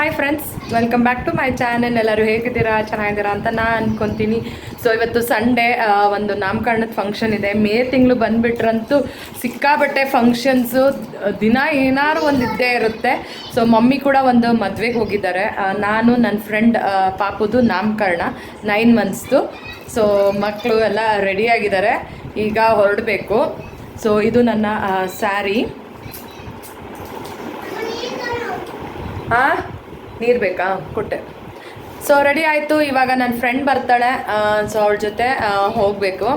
Hi friends welcome back to my channel ಎಲ್ಲರೂ ಹೇಗಿದ್ದೀರಾ? ಚೆನ್ನಾಗಿದ್ದೀರಾ ಅಂತ ನಾನು ಅನ್ಕೊಂತೀನಿ. ಸೊ ಇವತ್ತು ಸಂಡೇ ಒಂದು ನಾಮಕರಣದ ಫಂಕ್ಷನ್ ಇದೆ. ಮೇ ತಿಂಗಳು ಬಂದುಬಿಟ್ರಂತೂ ಸಿಕ್ಕಾಬಟ್ಟೆ ಫಂಕ್ಷನ್ಸು ದಿನ ಏನಾದ್ರು ಒಂದು ಇದ್ದೇ ಇರುತ್ತೆ. ಸೊ ಮಮ್ಮಿ ಕೂಡ ಒಂದು ಮದುವೆಗೆ ಹೋಗಿದ್ದಾರೆ. ನಾನು ನನ್ನ ಫ್ರೆಂಡ್ ಪಾಪುದು ನಾಮಕರಣ ನೈನ್ ಮಂತ್ಸ್ದು ಸೊ ಮಕ್ಕಳು ಎಲ್ಲ ರೆಡಿಯಾಗಿದ್ದಾರೆ ಈಗ ಹೊರಡಬೇಕು. ಸೊ ಇದು ನನ್ನ ಸ್ಯಾರಿ ಹಾಂ ನೀರು ಬೇಕಾ? ಕೊಟ್ಟೆ. ಸೊ ರೆಡಿ ಆಯಿತು. ಇವಾಗ ನನ್ನ ಫ್ರೆಂಡ್ ಬರ್ತಾಳೆ. ಸೊ ಅವಳ ಜೊತೆ ಹೋಗಬೇಕು.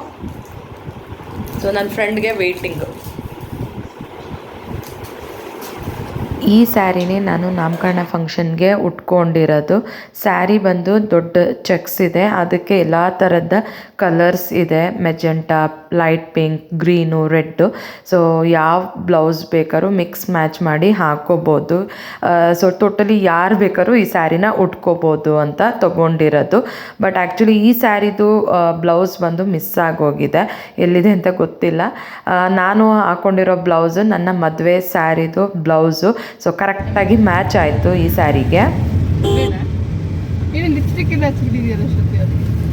ಸೊ ನನ್ನ ಫ್ರೆಂಡ್ಗೆ ವೆಯ್ಟಿಂಗು ಈ ಸ್ಯಾರಿನೇ ನಾನು ನಾಮಕರಣ ಫಂಕ್ಷನ್ಗೆ ಉಟ್ಕೊಂಡಿರೋದು. ಸ್ಯಾರಿ ಬಂದು ದೊಡ್ಡ ಚೆಕ್ಸ್ ಇದೆ. ಅದಕ್ಕೆ ಎಲ್ಲ ಥರದ ಕಲರ್ಸ್ ಇದೆ. Magenta light pink green red so ಯಾವ ಬ್ಲೌಸ್ ಬೇಕಾದ್ರೂ ಮಿಕ್ಸ್ ಮ್ಯಾಚ್ ಮಾಡಿ ಹಾಕೋಬೋದು. ಸೊ ಟೋಟಲಿ ಯಾರು ಬೇಕಾದ್ರೂ ಈ ಸ್ಯಾರಿನ ಉಟ್ಕೋಬೋದು ಅಂತ ತೊಗೊಂಡಿರೋದು. ಬಟ್ ಆ್ಯಕ್ಚುಲಿ ಈ ಸ್ಯಾರಿದು ಬ್ಲೌಸ್ ಬಂದು ಮಿಸ್ ಆಗೋಗಿದೆ. ಎಲ್ಲಿದೆ ಅಂತ ಗೊತ್ತಿಲ್ಲ. ನಾನು ಹಾಕೊಂಡಿರೋ ಬ್ಲೌಸು ನನ್ನ ಮದುವೆ ಸ್ಯಾರಿದು ಬ್ಲೌಸು ಸೊ ಕರೆಕ್ಟಾಗಿ ಮ್ಯಾಚ್ ಆಯಿತು ಈ ಸ್ಯಾರಿಗೆ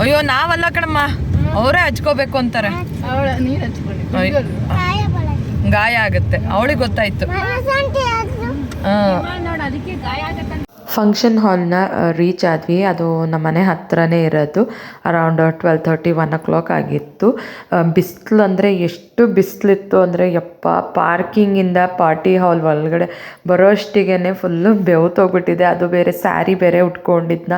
ಅಯ್ಯೋ ನಾವಲ್ಲ ಕಣಮ್ಮ. ಅವರೇ ಹಚ್ಕೋಬೇಕು ಅಂತಾರೆ. ಗಾಯ ಆಗುತ್ತೆ. ಅವಳಿಗೆ ಗೊತ್ತಾಯ್ತು. ಫಂಕ್ಷನ್ ಹಾಲ್ನ ರೀಚ್ ಆದ್ವಿ. ಅದು ನಮ್ಮ ಮನೆ ಹತ್ರನೇ ಇರೋದು. Around twelve thirty one o'clock ಆಗಿತ್ತು. ಬಿಸಿಲು ಅಂದರೆ ಎಷ್ಟು ಬಿಸಿಲಿತ್ತು ಅಂದರೆ ಯಪ್ಪ, ಪಾರ್ಕಿಂಗಿಂದ ಪಾರ್ಟಿ ಹಾಲ್ ಒಳಗಡೆ ಬರೋ ಅಷ್ಟಿಗೆ ಫುಲ್ಲು ಬೆವ್ತೋಗ್ಬಿಟ್ಟಿದೆ ಅದು ಬೇರೆ ಸ್ಯಾರಿ ಬೇರೆ ಉಟ್ಕೊಂಡಿದ್ನ.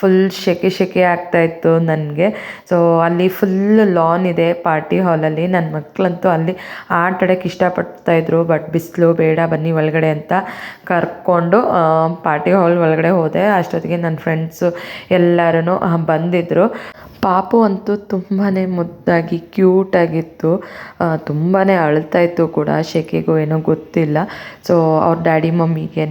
ಫುಲ್ ಶೆಕೆ ಶೆಕೆ ಆಗ್ತಾಯಿತ್ತು ನನಗೆ. ಸೊ ಅಲ್ಲಿ ಫುಲ್ ಲಾನ್ ಇದೆ ಪಾರ್ಟಿ ಹಾಲಲ್ಲಿ ನನ್ನ ಮಕ್ಕಳಂತೂ ಅಲ್ಲಿ ಆಟ ಆಡೋಕ್ಕೆ ಇಷ್ಟಪಡ್ತಾಯಿದ್ರು ಬಟ್ ಬಿಸಿಲು ಬೇಡ ಬನ್ನಿ ಒಳಗಡೆ ಅಂತ ಕರ್ಕೊಂಡು ಪಾರ್ಟಿ ಹಾಲ್ ಒಳಗಡೆ ಹೋದೆ. ಅಷ್ಟೊತ್ತಿಗೆ ನನ್ನ ಫ್ರೆಂಡ್ಸು ಎಲ್ಲರೂ ಬಂದಿದ್ದರು ಪಾಪು ಅಂತೂ ತುಂಬಾ ಮುದ್ದಾಗಿ ಕ್ಯೂಟಾಗಿತ್ತು ತುಂಬಾ ಅಳ್ತಾಯಿತ್ತು ಕೂಡ. ಶೆಕೆಗೂ ಏನೋ ಗೊತ್ತಿಲ್ಲ. ಸೊ ಅವ್ರ ಡ್ಯಾಡಿ ಮಮ್ಮಿಗೆ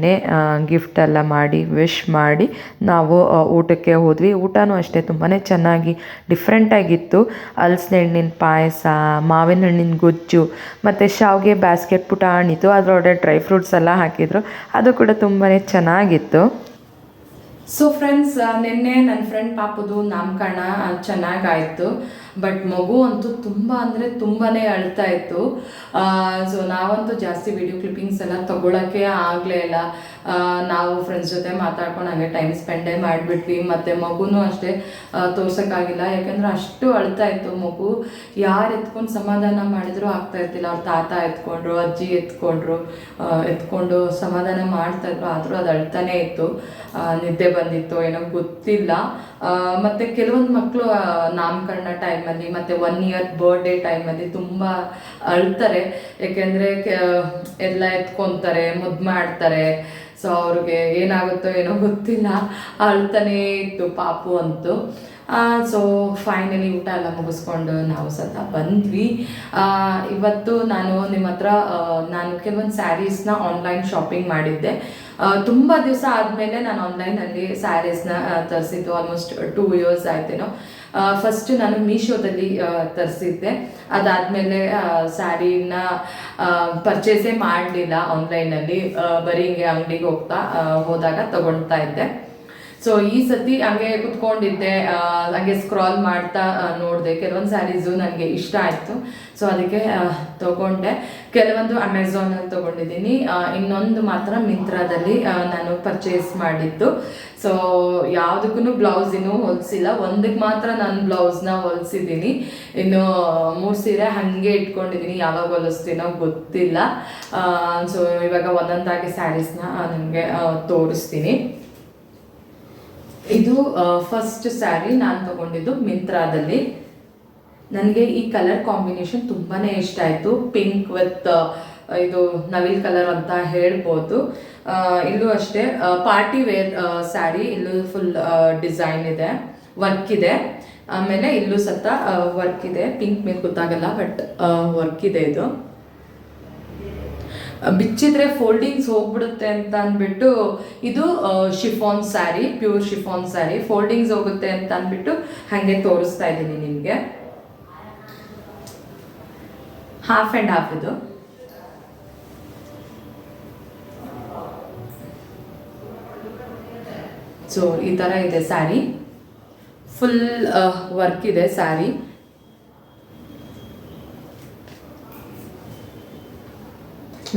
ಗಿಫ್ಟ್ ಎಲ್ಲ ಮಾಡಿ ವಿಶ್ ಮಾಡಿ ನಾವು ಊಟಕ್ಕೆ ಹೋದ್ವಿ. ಊಟನೂ ಅಷ್ಟೇ ತುಂಬಾ ಚೆನ್ನಾಗಿ ಡಿಫ್ರೆಂಟಾಗಿತ್ತು ಹಲ್ಸಿನ ಹಣ್ಣಿನ ಪಾಯಸ ಮಾವಿನ ಹಣ್ಣಿನ ಗೊಜ್ಜು, ಮತ್ತು ಶಾವಿಗೆ ಬ್ಯಾಸ್ಕೆಟ್ ಪುಟಾಣಿತ್ತು ಅದರೊಳಗೆ ಡ್ರೈ ಫ್ರೂಟ್ಸ್ ಎಲ್ಲ ಹಾಕಿದರು. ಅದು ಕೂಡ ತುಂಬಾ ಚೆನ್ನಾಗಿತ್ತು. ಸೊ ಫ್ರೆಂಡ್ಸ್ ನಿನ್ನೆ ನನ್ನ ಫ್ರೆಂಡ್ ಪಾಪದು ನಾಮಕರಣ ಚೆನ್ನಾಗಾಯಿತು. ಬಟ್ ಮಗು ಅಂತೂ ತುಂಬ ಅಂದರೆ ತುಂಬಾ ಅಳ್ತಾ ಇತ್ತು. ಸೊ ನಾವಂತೂ ಜಾಸ್ತಿ ವಿಡಿಯೋ ಕ್ಲಿಪ್ಪಿಂಗ್ಸ್ ಎಲ್ಲ ತೊಗೊಳಕ್ಕೆ ಆಗಲೇ ಇಲ್ಲ. ನಾವು ಫ್ರೆಂಡ್ಸ್ ಜೊತೆ ಮಾತಾಡ್ಕೊಂಡು ಹಾಗೆ ಟೈಮ್ ಸ್ಪೆಂಡೇ ಮಾಡಿಬಿಟ್ವಿ. ಮತ್ತು ಮಗುನೂ ಅಷ್ಟೇ ತೋರ್ಸೋಕ್ಕಾಗಿಲ್ಲ. ಯಾಕಂದ್ರೆ ಅಷ್ಟು ಅಳ್ತಾ ಇತ್ತು ಮಗು. ಯಾರು ಎತ್ಕೊಂಡು ಸಮಾಧಾನ ಮಾಡಿದ್ರು ಆಗ್ತಾ ಇರ್ತಿಲ್ಲ. ಅವ್ರ ತಾತ ಎತ್ಕೊಂಡ್ರು, ಅಜ್ಜಿ ಎತ್ಕೊಂಡ್ರು ಎತ್ಕೊಂಡು ಸಮಾಧಾನ ಮಾಡ್ತಾ ಇದ್ರು. ಆದರೂ ಅದು ಅಳ್ತಾನೇ ಇತ್ತು. ನಿದ್ದೆ ಬಂದಿತ್ತು. ಏನೋ ಗೊತ್ತಿಲ್ಲ. ಮತ್ತು ಕೆಲವೊಂದು ಮಕ್ಕಳು ನಾಮಕರಣ ಟೈಮಲ್ಲಿ ಮತ್ತೆ ಒನ್ ಇಯರ್ ಬರ್ಡೇ ಟೈಮಲ್ಲಿ ತುಂಬ ಅಳ್ತಾರೆ. ಯಾಕೆಂದ್ರೆ ಎಲ್ಲ ಎತ್ಕೊತಾರೆ, ಮುದ್ದು ಮಾಡ್ತಾರೆ. ಸೊ ಅವ್ರಿಗೆ ಏನಾಗುತ್ತೋ ಏನೋ ಗೊತ್ತಿಲ್ಲ. ಅಳ್ತಾನೇ ಇತ್ತು ಪಾಪು ಅಂತೂ. ಸೊ ಫೈನಲಿ ಊಟ ಎಲ್ಲ ಮುಗಿಸ್ಕೊಂಡು ನಾವು ಸತ ಬಂದ್ವಿ. ಇವತ್ತು ನಾನು ನಿಮ್ಮ ಹತ್ರ ನಾನು ಕೆಲವೊಂದು ಸ್ಯಾರೀಸ್ನ ಆನ್ಲೈನ್ ಶಾಪಿಂಗ್ ಮಾಡಿದ್ದೆ. ತುಂಬ ದಿವಸ ಆದಮೇಲೆ ನಾನು ಆನ್ಲೈನಲ್ಲಿ ಸ್ಯಾರೀಸ್ನ ತರಿಸಿದ್ದು ಆಲ್ಮೋಸ್ಟ್ ಟೂ ಇಯರ್ಸ್ ಆಯ್ತೇನೋ. ಫಸ್ಟ್ ನಾನು ಮೀಶೋದಲ್ಲಿ ತರಿಸಿದ್ದೆ. ಅದಾದಮೇಲೆ ಸ್ಯಾರಿನ ಪರ್ಚೇಸೇ ಮಾಡಲಿಲ್ಲ ಆನ್ಲೈನಲ್ಲಿ ಬರೀ ಹಿಂಗೆ ಅಂಗಡಿಗೆ ಹೋಗ್ತಾ ಹೋದಾಗ ತಗೊಳ್ತಾ ಇದ್ದೆ. ಸೊ ಈ ಸತಿ ಹಂಗೆ ಕುತ್ಕೊಂಡಿದ್ದೆ ಹಂಗೆ ಸ್ಕ್ರಾಲ್ ಮಾಡ್ತಾ ನೋಡಿದೆ. ಕೆಲವೊಂದು ಸ್ಯಾರೀಸು ನನಗೆ ಇಷ್ಟ ಆಯಿತು. ಸೊ ಅದಕ್ಕೆ ತಗೊಂಡೆ. ಕೆಲವೊಂದು ಅಮೆಝಾನಲ್ಲಿ ತೊಗೊಂಡಿದ್ದೀನಿ. ಇನ್ನೊಂದು ಮಾತ್ರ ಮಿಂತ್ರಾದಲ್ಲಿ ನಾನು ಪರ್ಚೇಸ್ ಮಾಡಿದ್ದು. ಸೊ ಯಾವುದಕ್ಕೂ ಬ್ಲೌಸ್ ಇನ್ನೂ ಹೊಲಿಸಿಲ್ಲ. ಒಂದಕ್ಕೆ ಮಾತ್ರ ನಾನು ಬ್ಲೌಸ್ನ ಹೊಲಿಸಿದ್ದೀನಿ. ಇನ್ನು, ಮೂರು ಸೀರೆ ಹಾಗೆ ಇಟ್ಕೊಂಡಿದ್ದೀನಿ. ಯಾವಾಗ ಹೊಲಿಸ್ತೀನೋ ಗೊತ್ತಿಲ್ಲ. ಸೊ ಇವಾಗ ಒಂದೊಂದಾಗಿ ಸ್ಯಾರೀಸ್ನ ನಿಮಗೆ ತೋರಿಸ್ತೀನಿ. ಇದು ಫಸ್ಟ್ ಸ್ಯಾರಿ ನಾನು ತಗೊಂಡಿದ್ದು ಮಿಂತ್ರಾದಲ್ಲಿ ನನಗೆ ಈ ಕಲರ್ ಕಾಂಬಿನೇಷನ್ ತುಂಬಾ ಇಷ್ಟ ಆಯಿತು. ಪಿಂಕ್ ವಿತ್ ಇದು ನವಿಲ್ ಕಲರ್ ಅಂತ ಹೇಳ್ಬೋದು. ಇಲ್ಲೂ ಅಷ್ಟೇ ಪಾರ್ಟಿ ವೇರ್ ಸ್ಯಾರಿ ಇಲ್ಲೂ ಫುಲ್ ಡಿಸೈನ್ ಇದೆ. ವರ್ಕ್ ಇದೆ. ಆಮೇಲೆ ಇಲ್ಲೂ ಸತ ವರ್ಕ್ ಇದೆ. ಪಿಂಕ್ ಮೇಲೆ ಗೊತ್ತಾಗಲ್ಲ ಬಟ್ ವರ್ಕ್ ಇದೆ ಇದು. ಬಿಚ್ಚಿದ್ರೆ ಫೋಲ್ಡಿಂಗ್ಸ್ ಹೋಗ್ಬಿಡುತ್ತೆ ಅಂತ ಅಂದ್ಬಿಟ್ಟು ಇದು chiffon saree, pure chiffon saree. Foldings ಹೋಗುತ್ತೆ ಅಂತ ಅಂದ್ಬಿಟ್ಟು ಹಾಗೆ ತೋರಿಸ್ತಾ ಇದ್ದೀನಿ ನಿಮಗೆ. ಹಾಫ್ ಆ್ಯಂಡ್ ಹಾಫ್ ಇದು. ಸೊ ಈ ಥರ ಇದೆ ಸ್ಯಾರಿ. ಫುಲ್ ವರ್ಕ್ ಇದೆ ಸ್ಯಾರಿ.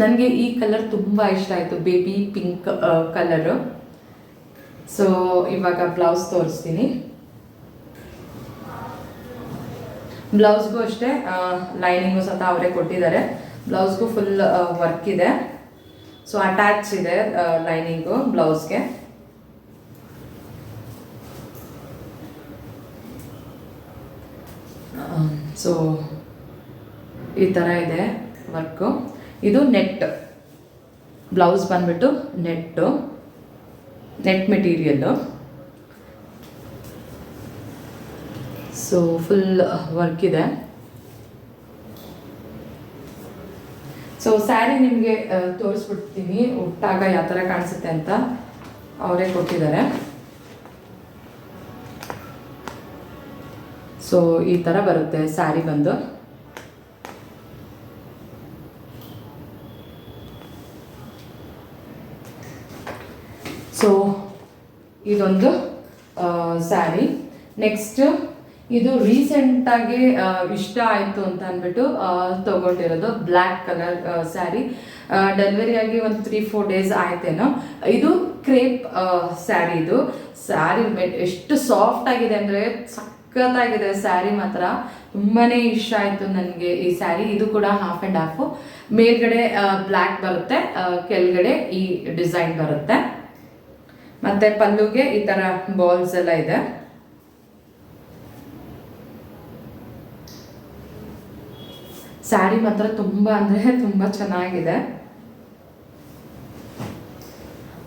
ನನಗೆ ಈ ಕಲರ್ ತುಂಬ ಇಷ್ಟ ಆಯಿತು ಬೇಬಿ ಪಿಂಕ್ ಕಲರು ಸೊ ಇವಾಗ ಬ್ಲೌಸ್ ತೋರಿಸ್ತೀನಿ. ಬ್ಲೌಸ್ಗೂ ಅಷ್ಟೇ ಲೈನಿಂಗು ಸಹ ಅವರೇ ಕೊಟ್ಟಿದ್ದಾರೆ. ಬ್ಲೌಸ್ಗೂ ಫುಲ್ ವರ್ಕ್ ಇದೆ. ಸೊ ಅಟ್ಯಾಚ್ ಇದೆ ಲೈನಿಂಗು ಬ್ಲೌಸ್ಗೆ ಸೊ ಈ ಥರ ಇದೆ ವರ್ಕು ಇದು ನೆಟ್. ಬ್ಲೌಸ್ ಬಂದ್ಬಿಟ್ಟು net. Net material so, full work ಇದೆ. ಸೊ, ಸ್ಯಾರಿ ನಿಮಗೆ ತೋರಿಸ್ಬಿಡ್ತೀನಿ. ಒಟ್ಟಾಗ ಯಾವ ಥರ ಕಾಣಿಸುತ್ತೆ ಅಂತ ಅವರೇ ಕೊಟ್ಟಿದ್ದಾರೆ. ಸೊ, ಈ ಥರ ಬರುತ್ತೆ ಸ್ಯಾರಿ ಬಂದು. ಸೊ ಇದೊಂದು ಸ್ಯಾರಿ ನೆಕ್ಸ್ಟ್ ಇದು ರೀಸೆಂಟಾಗಿ ಇಷ್ಟ ಆಯಿತು ಅಂತ ಅಂದ್ಬಿಟ್ಟು ತೊಗೊಂಡಿರೋದು ಬ್ಲ್ಯಾಕ್ ಕಲರ್ ಸ್ಯಾರಿ ಡೆಲಿವರಿ ಆಗಿ ಒಂದು ತ್ರೀ ಫೋರ್ ಡೇಸ್ ಆಯ್ತೇನೋ. ಇದು ಕ್ರೇಪ್ ಸ್ಯಾರಿ ಇದು. ಸ್ಯಾರಿ ಎಷ್ಟು ಸಾಫ್ಟ್ ಆಗಿದೆ ಅಂದರೆ ಸಖತ್ತಾಗಿದೆ ಸ್ಯಾರಿ ಮಾತ್ರ. ತುಂಬಾ ಇಷ್ಟ ಆಯಿತು ನನಗೆ ಈ ಸ್ಯಾರಿ ಇದು ಕೂಡ ಹಾಫ್ ಆ್ಯಂಡ್ ಹಾಫು ಮೇಲ್ಗಡೆ ಬ್ಲ್ಯಾಕ್ ಬರುತ್ತೆ ಕೆಳಗಡೆ ಈ ಡಿಸೈನ್ ಬರುತ್ತೆ. ಮತ್ತೆ ಪಲ್ಲುಗೆ ಈ ತರ ಬಾಲ್ಸ್ ಎಲ್ಲ ಇದೆ. ಸ್ಯಾರಿ ಮಾತ್ರ ತುಂಬಾ ಅಂದ್ರೆ ತುಂಬಾ ಚೆನ್ನಾಗಿದೆ.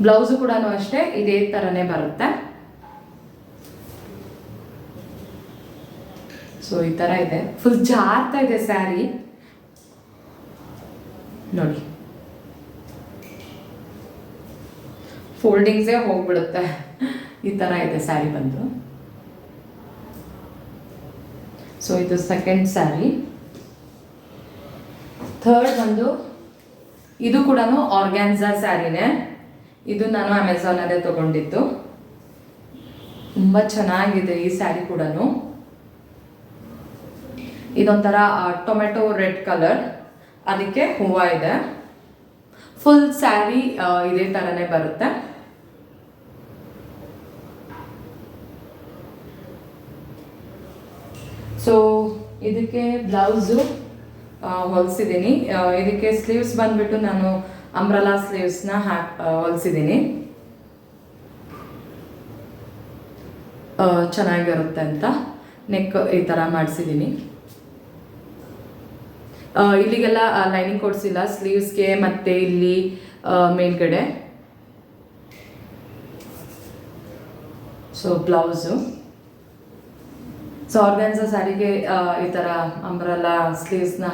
ಬ್ಲೌಸು ಕೂಡ ಅಷ್ಟೇ, ಇದೇ ತರನೇ ಬರುತ್ತೆ. ಸೊ ಈ ತರ ಇದೆ. ಫುಲ್ ಜಾರ್ತಾ ಇದೆ ಸ್ಯಾರಿ ನೋಡಿ. ಫೋಲ್ಡಿಂಗ್ಸೇ ಹೋಗ್ಬಿಡುತ್ತೆ. ಈ ಥರ ಇದೆ ಸ್ಯಾರಿ ಬಂದು. ಸೊ ಇದು ಸೆಕೆಂಡ್ ಸ್ಯಾರಿ. ಥರ್ಡ್ ಬಂದು ಇದು ಕೂಡ ಆರ್ಗ್ಯಾನ್ಸಾ ಸ್ಯಾರಿನೇ. ಇದು ನಾನು ಅಮೆಝಾನಲ್ಲೇ ತಗೊಂಡಿದ್ದು. ತುಂಬ ಚೆನ್ನಾಗಿದೆ ಈ ಸ್ಯಾರಿ ಕೂಡ ಇದೊಂಥರ ಟೊಮೆಟೊ ರೆಡ್ ಕಲರ್. ಅದಕ್ಕೆ ಹೂವು ಇದೆ. ಫುಲ್ ಸ್ಯಾರಿ ಇದೇ ಥರನೇ ಬರುತ್ತೆ. ಸೊ ಇದಕ್ಕೆ ಬ್ಲೌಸು ಹೊಲಿಸಿದ್ದೀನಿ. ಇದಕ್ಕೆ ಸ್ಲೀವ್ಸ್ ಬಂದ್ಬಿಟ್ಟು ನಾನು ಅಂಬ್ರಲಾ ಸ್ಲೀವ್ಸ್ನ ಹಾಕ್ ಹೊಲಿಸಿದ್ದೀನಿ. ಚೆನ್ನಾಗಿರುತ್ತೆ ಅಂತ ನೆಕ್ ಈ ಥರ ಮಾಡಿಸಿದ್ದೀನಿ. ಇಲ್ಲಿಗೆಲ್ಲ ಲೈನಿಂಗ್ ಕೊಡಿಸಿಲ್ಲ. ಸ್ಲೀವ್ಸ್ಗೆ ಮತ್ತು ಇಲ್ಲಿ ಮೇಲ್ಗಡೆ. So blouse. ಸೊ ಆರ್ಗ್ಯಾನ್ಸ ಸ್ಯಾರಿಗೆ ಈ ಥರ ಅಂಬ್ರಲ್ಲ ಸ್ಲೀವ್ಸ್ನ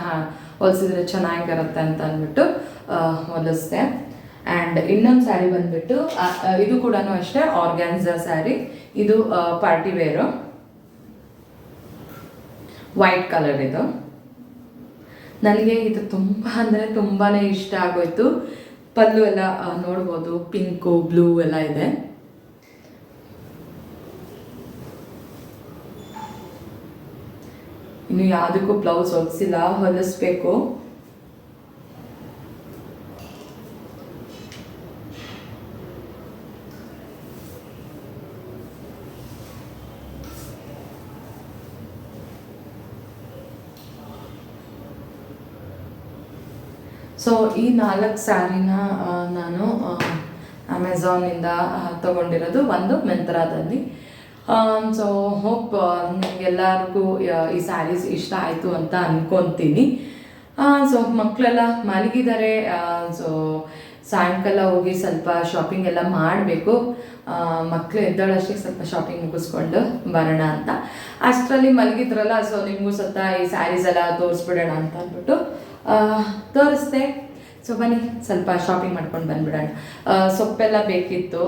ಹೊಲಿಸಿದ್ರೆ ಚೆನ್ನಾಗಿರುತ್ತೆ ಅಂತ ಅಂದ್ಬಿಟ್ಟು ಹೊಲಿಸ್ದೆ. ಆ್ಯಂಡ್ ಇನ್ನೊಂದು ಸ್ಯಾರಿ ಬಂದ್ಬಿಟ್ಟು ಇದು ಕೂಡ ಅಷ್ಟೇ ಆರ್ಗ್ಯಾನ್ಸ ಸ್ಯಾರಿ ಇದು ಪಾರ್ಟಿ ವೇರು ವೈಟ್ ಕಲರ್ ಇದು. ನನಗೆ ಇದು ತುಂಬ ಅಂದರೆ ತುಂಬಾ ಇಷ್ಟ ಆಗೋಯ್ತು. ಪಲ್ಲು ಎಲ್ಲ ನೋಡ್ಬೋದು ಪಿಂಕು ಬ್ಲೂ ಎಲ್ಲ ಇದೆ. ಇನ್ನು ಯಾವುದಕ್ಕೂ ಬ್ಲೌಸ್ ಹೊಲಿಸಿಲ್ಲ ಹೊಲಿಸ್ಬೇಕು. ಸೊ ಈ ನಾಲ್ಕು ಸ್ಯಾರಿನ ನಾನು ಅಮೆಝಾನಿಂದ ತಗೊಂಡಿರೋದು ಒಂದು ಮೆಂತ್ರಾದಲ್ಲಿ ಸೊ ಹೋಪ್ ನಿಮಗೆಲ್ಲರಿಗೂ ಈ ಸ್ಯಾರೀಸ್ ಇಷ್ಟ ಆಯಿತು ಅಂತ ಅಂದ್ಕೊತೀನಿ ಸೊ ಮಕ್ಕಳೆಲ್ಲ ಮಲಗಿದ್ದಾರೆ. ಸೊ ಸಾಯಂಕಾಲ ಹೋಗಿ ಸ್ವಲ್ಪ ಶಾಪಿಂಗ್ ಎಲ್ಲ ಮಾಡಬೇಕು. ಮಕ್ಕಳು ಎದ್ದಾಳಷ್ಟೇ ಸ್ವಲ್ಪ ಶಾಪಿಂಗ್ ಮುಗಿಸ್ಕೊಂಡು ಬರೋಣ ಅಂತ. ಅಷ್ಟರಲ್ಲಿ ಮಲಗಿದ್ರಲ್ಲ ಸೊ ನಿಮಗೂ ಸ್ವಲ್ಪ ಈ ಸ್ಯಾರೀಸ್ ಎಲ್ಲ ತೋರಿಸ್ಬಿಡೋಣ ಅಂತ ಅಂದ್ಬಿಟ್ಟು ತೋರಿಸ್ದೆ. ಸೊ ಬನ್ನಿ ಸ್ವಲ್ಪ ಶಾಪಿಂಗ್ ಮಾಡ್ಕೊಂಡು ಬಂದ್ಬಿಡೋಣ. ಸೊಪ್ಪೆಲ್ಲ ಬೇಕಿತ್ತು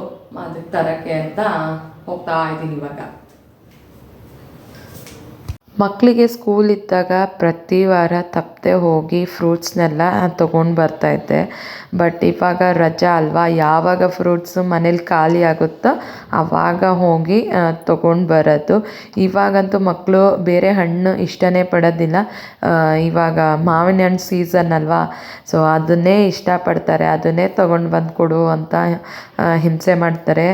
ಅದಕ್ಕೆ ತರೋಕ್ಕೆ ಅಂತ ಹೋಗ್ತಾ ಇದ್ದೀನಿ ಇವಾಗ. ಮಕ್ಕಳಿಗೆ ಸ್ಕೂಲ್ ಇದ್ದಾಗ ಪ್ರತಿ ವಾರ ತಪ್ಪದೆ ಹೋಗಿ ಫ್ರೂಟ್ಸ್ನೆಲ್ಲ ತೊಗೊಂಡು ಬರ್ತಾಯಿದ್ದೆ ಬಟ್ ಇವಾಗ ರಜಾ ಅಲ್ವಾ? ಯಾವಾಗ ಫ್ರೂಟ್ಸು ಮನೇಲಿ ಖಾಲಿ ಆಗುತ್ತೋ ಆವಾಗ ಹೋಗಿ ತೊಗೊಂಡು ಬರೋದು. ಇವಾಗಂತೂ ಮಕ್ಕಳು ಬೇರೆ ಹಣ್ಣು ಇಷ್ಟನೇ ಪಡೋದಿಲ್ಲ. ಇವಾಗ ಮಾವಿನ ಹಣ್ಣು ಸೀಸನ್ ಅಲ್ವಾ? ಸೊ ಅದನ್ನೇ ಇಷ್ಟಪಡ್ತಾರೆ. ಅದನ್ನೇ ತೊಗೊಂಡು ಬಂದು ಕೊಡು ಅಂತ ಹಿಂಸೆ ಮಾಡ್ತಾರೆ.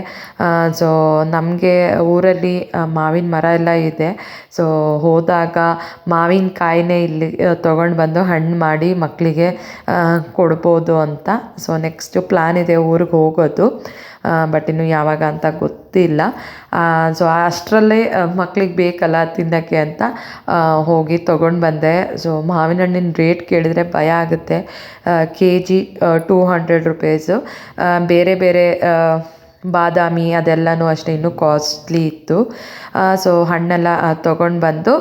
ಸೊ ನಮಗೆ ಊರಲ್ಲಿ ಮಾವಿನ ಮರ ಎಲ್ಲ ಇದೆ. ಸೊ ಹೋದಾಗ ಮಾವಿನಕಾಯಿನೇ ಇಲ್ಲಿ ತೊಗೊಂಡು ಬಂದು ಹಣ್ಣು ಮಾಡಿ ಮಕ್ಕಳಿಗೆ ಕೊಡ್ಬೋದು ಅಂತ. ಸೊ ನೆಕ್ಸ್ಟು ಪ್ಲ್ಯಾನ್ ಇದೆ ಊರಿಗೆ ಹೋಗೋದು. ಬಟ್ ಇನ್ನು ಯಾವಾಗ ಅಂತ ಗೊತ್ತಿಲ್ಲ. ಸೊ ಅಷ್ಟರಲ್ಲೇ ಮಕ್ಳಿಗೆ ಬೇಕಲ್ಲ ತಿನ್ನೋಕ್ಕೆ ಅಂತ ಹೋಗಿ ತೊಗೊಂಡು ಬಂದೆ. ಸೊ ಮಾವಿನ ಹಣ್ಣಿನ ರೇಟ್ ಕೇಳಿದರೆ ಭಯ ಆಗುತ್ತೆ. K G two hundred rupees ಬೇರೆ ಬೇರೆ ಬಾದಾಮಿ ಅದೆಲ್ಲನೂ ಅಷ್ಟೇ ಇನ್ನೂ ಕಾಸ್ಟ್ಲಿ ಇತ್ತು. ಸೊ ಹಣ್ಣೆಲ್ಲ ತೊಗೊಂಡು ಬಂದು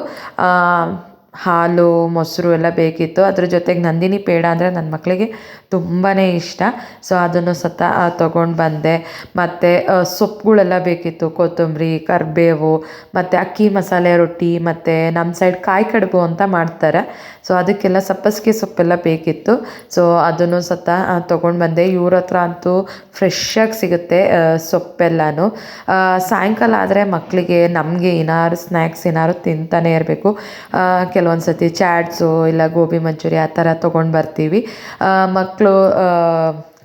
ಹಾಲು, ಮೊಸರು ಎಲ್ಲ ಬೇಕಿತ್ತು. ಅದ್ರ ಜೊತೆಗೆ ನಂದಿನಿ ಪೇಡ ಅಂದರೆ ನನ್ನ ಮಕ್ಕಳಿಗೆ ತುಂಬಾ ಇಷ್ಟ. ಸೊ ಅದನ್ನು ಸತ ತೊಗೊಂಡು ಬಂದೆ. ಮತ್ತು ಸೊಪ್ಪುಗಳೆಲ್ಲ ಬೇಕಿತ್ತು. ಕೊತ್ತಂಬರಿ, ಕರಿಬೇವು, ಮತ್ತು ಅಕ್ಕಿ ಮಸಾಲೆ ರೊಟ್ಟಿ, ಮತ್ತು ನಮ್ಮ ಸೈಡ್ ಕಾಯಿ ಕಡುಬು ಅಂತ ಮಾಡ್ತಾರೆ. ಸೊ ಅದಕ್ಕೆಲ್ಲ ಸಪ್ಪಸ್ಕಿ ಸೊಪ್ಪೆಲ್ಲ ಬೇಕಿತ್ತು. ಸೊ ಅದನ್ನು ಸತ ತೊಗೊಂಡು ಬಂದೆ. ಇವ್ರ ಹತ್ರ ಅಂತೂ ಫ್ರೆಶ್ಶಾಗಿ ಸಿಗುತ್ತೆ ಸೊಪ್ಪೆಲ್ಲನೂ. ಸಾಯಂಕಾಲ ಆದರೆ ಮಕ್ಕಳಿಗೆ ನಮಗೆ ಏನಾದ್ರು ಸ್ನ್ಯಾಕ್ಸ್ ಏನಾದ್ರು ತಿಂತಾನೆ ಇರಬೇಕು. ಕೆಲವೊಂದು ಸತಿ ಚಾಟ್ಸು ಇಲ್ಲ ಗೋಬಿ ಮಂಚೂರಿ ಆ ಥರ ತೊಗೊಂಡು ಬರ್ತೀವಿ. ಮಕ್ಕಳು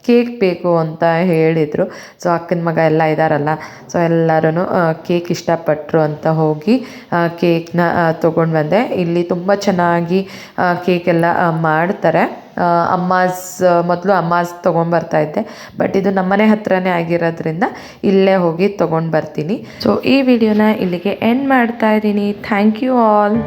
ಕೇಕ್ ಬೇಕು ಅಂತ ಹೇಳಿದರು. ಸೊ, ಅಕ್ಕನ ಮಗ ಎಲ್ಲ ಇದ್ದಾರಲ್ಲ ಸೊ ಎಲ್ಲರೂ ಕೇಕ್ ಇಷ್ಟಪಟ್ಟರು ಅಂತ ಹೋಗಿ ಕೇಕ್ನ ತೊಗೊಂಡು ಬಂದೆ. ಇಲ್ಲಿ ತುಂಬ ಚೆನ್ನಾಗಿ ಕೇಕ್ ಎಲ್ಲ ಮಾಡ್ತಾರೆ. ಅಮ್ಮಾಸ್, ಮೊದಲು ಅಮ್ಮಾಸ್ ತೊಗೊಂಡ್ಬರ್ತಾ ಇದ್ದೆ. ಬಟ್ ಇದು ನಮ್ಮನೆ ಹತ್ರನೇ ಆಗಿರೋದ್ರಿಂದ ಇಲ್ಲೇ ಹೋಗಿ ತೊಗೊಂಡು ಬರ್ತೀನಿ. ಸೊ, ಈ ವಿಡಿಯೋನ ಇಲ್ಲಿಗೆ ಎಂಡ್ ಮಾಡ್ತಾ ಇದ್ದೀನಿ. Thank you all